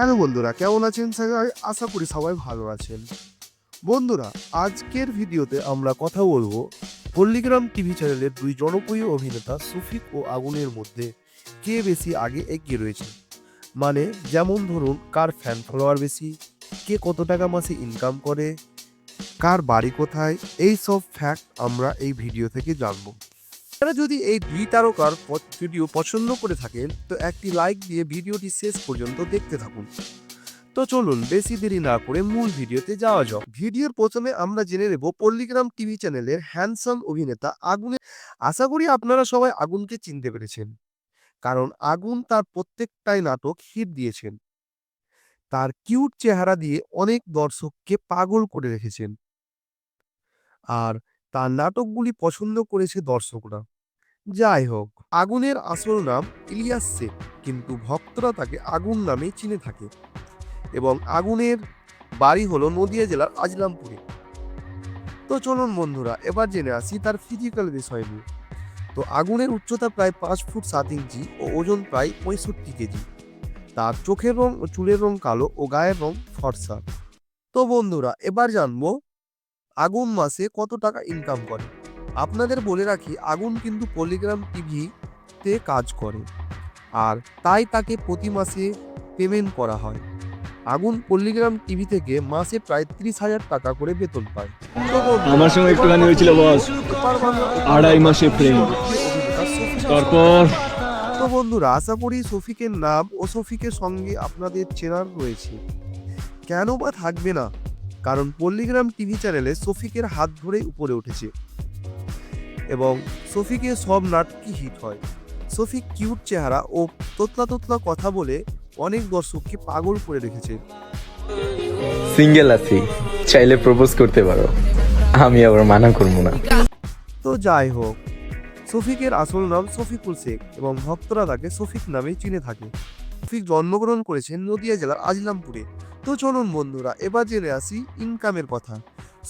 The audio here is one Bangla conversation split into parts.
হ্যালো বন্ধুরা, কেমন আছেন? সবাই আশা করি সবাই ভালো আছেন। বন্ধুরা, আজকের ভিডিওতে আমরা কথা বলব পল্লীগ্রাম টিভি চ্যানেলের দুই জনপ্রিয় অভিনেতা সুফিক ও আগুনের মধ্যে কে বেশি আগে এগিয়ে রয়েছে? মানে যেমন ধরুন, কার ফ্যান ফলোয়ার বেশি? কে কত টাকা মাসে ইনকাম করে? কার বাড়ি কোথায়? এই সব ফ্যাক্ট আমরা এই ভিডিও থেকে জানব। আপনারা যদি এই দুই তারকার ভিডিও পছন্দ করে থাকেন, তো একটি লাইক দিয়ে ভিডিওটি শেষ পর্যন্ত দেখতে থাকুন। তো চলুন, বেশি দেরি না করে মূল ভিডিওতে যাওয়া যাক। ভিডিওর প্রথমে আমরা জেনে নেব পল্লীগ্রাম টিভি চ্যানেলের হ্যান্ডসাম অভিনেতা আগুনের আশা করি আপনারা সবাই আগুনকে চিনতে পেরেছেন, কারণ আগুন তার প্রত্যেকটাই নাটক হিট দিয়েছেন। তার কিউট চেহারা দিয়ে অনেক দর্শককে পাগল করে রেখেছেন। আর তার নাটকগুলি পছন্দ করেছে দর্শকরা। যাই হোক আগুনের আসল নাম ইলিয়াস শেখ কিন্তু ভক্তরা তাকে আগুন নামে চিনে থাকে এবং আগুনের বাড়ি হলো নদিয়া জেলার আজলামপুরে। তো চলুন বন্ধুরা, এবার জেনে আসি তার ফিজিক্যাল বিষয় নিয়ে। তো আগুনের উচ্চতা প্রায় পাঁচ ফুট সাত ইঞ্চি ও ওজন প্রায় পঁয়ষট্টি কেজি। তার চোখের রং ও চুলের রং কালো ও গায়ের রং ফর্সা। তো বন্ধুরা, এবার জানব আগুন মাসে কত টাকা ইনকাম করে। আপনাদের বলে রাখি আগুন কিন্তু পলিগ্রাম টিভিতে কাজ করে। আর তাই তাকে প্রতি মাসে পেমেন্ট করা হয়। আগুন পল্লীগ্রাম টিভি থেকে মাসে প্রায় ত্রিশ হাজার টাকা করে বেতন পায়। আমার সঙ্গে একটুখানি হয়েছিল বস। আড়াই মাসে প্রেম। তারপর? তো বন্ধুরা আশা করি সফিকের নাম ও সফিকের সঙ্গে আপনাদের চেনার রয়েছে। কেন বা থাকবে না? কারণ পল্লীগ্রাম টিভি চ্যানেলে সফিকের হাত ধরেই উপরে উঠেছে। এবং সফিকের সব নাটকই হিট হয়? সফিক কিউট চেহারা ও তোতলা তোতলা কথা বলে অনেক দর্শককে পাগল করে রেখেছে। সিঙ্গেল আছি চাইলে প্রপোজ করতে পারো। আমি আবার মানা করব না। তো যাই হোক সফিকের আসল নাম সফিকুল শেখ এবং ভক্তরা তাকে সফিক নামেই চিনে থাকে। সফিক জন্মগ্রহণ করেছেন নদিয়া জেলার আজলামপুরে। তো চলুন বন্ধুরা এবার জেনে আসি ইনকামের কথা।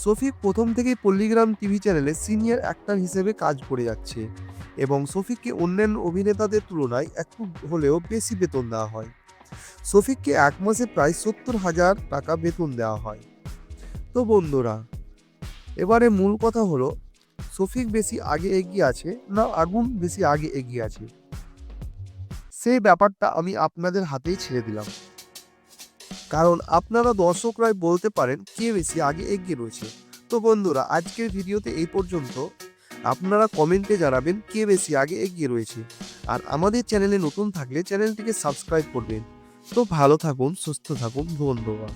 সফিক প্রথম থেকেই পল্লীগ্রাম টিভি চ্যানেলে সিনিয়র অ্যাক্টর হিসেবে কাজ করে যাচ্ছে এবং সফিককে অন্যান্য অভিনেতাদের তুলনায় একটু হলেও বেশি বেতন দেওয়া হয়। সফিককে এক মাসে প্রায় সত্তর হাজার টাকা বেতন দেওয়া হয়। তো বন্ধুরা, এবারে মূল কথা হলো, সফিক বেশি আগে এগিয়ে আছে না আগুন বেশি আগে এগিয়ে আছে? সেই ব্যাপারটা আমি আপনাদের হাতেই ছেড়ে দিলাম। কারণ আপনারা দর্শকরাই বলতে পারেন কে বেশি আগে এগিয়ে রয়েছে। তো বন্ধুরা, আজকের ভিডিওতে এই পর্যন্ত। আপনারা কমেন্টে জানাবেন কে বেশি আগে এগিয়ে রয়েছে। আর আমাদের চ্যানেলে নতুন থাকলে চ্যানেলটিকে সাবস্ক্রাইব করবেন। তো ভালো থাকুন, সুস্থ থাকুন, ধন্যবাদ।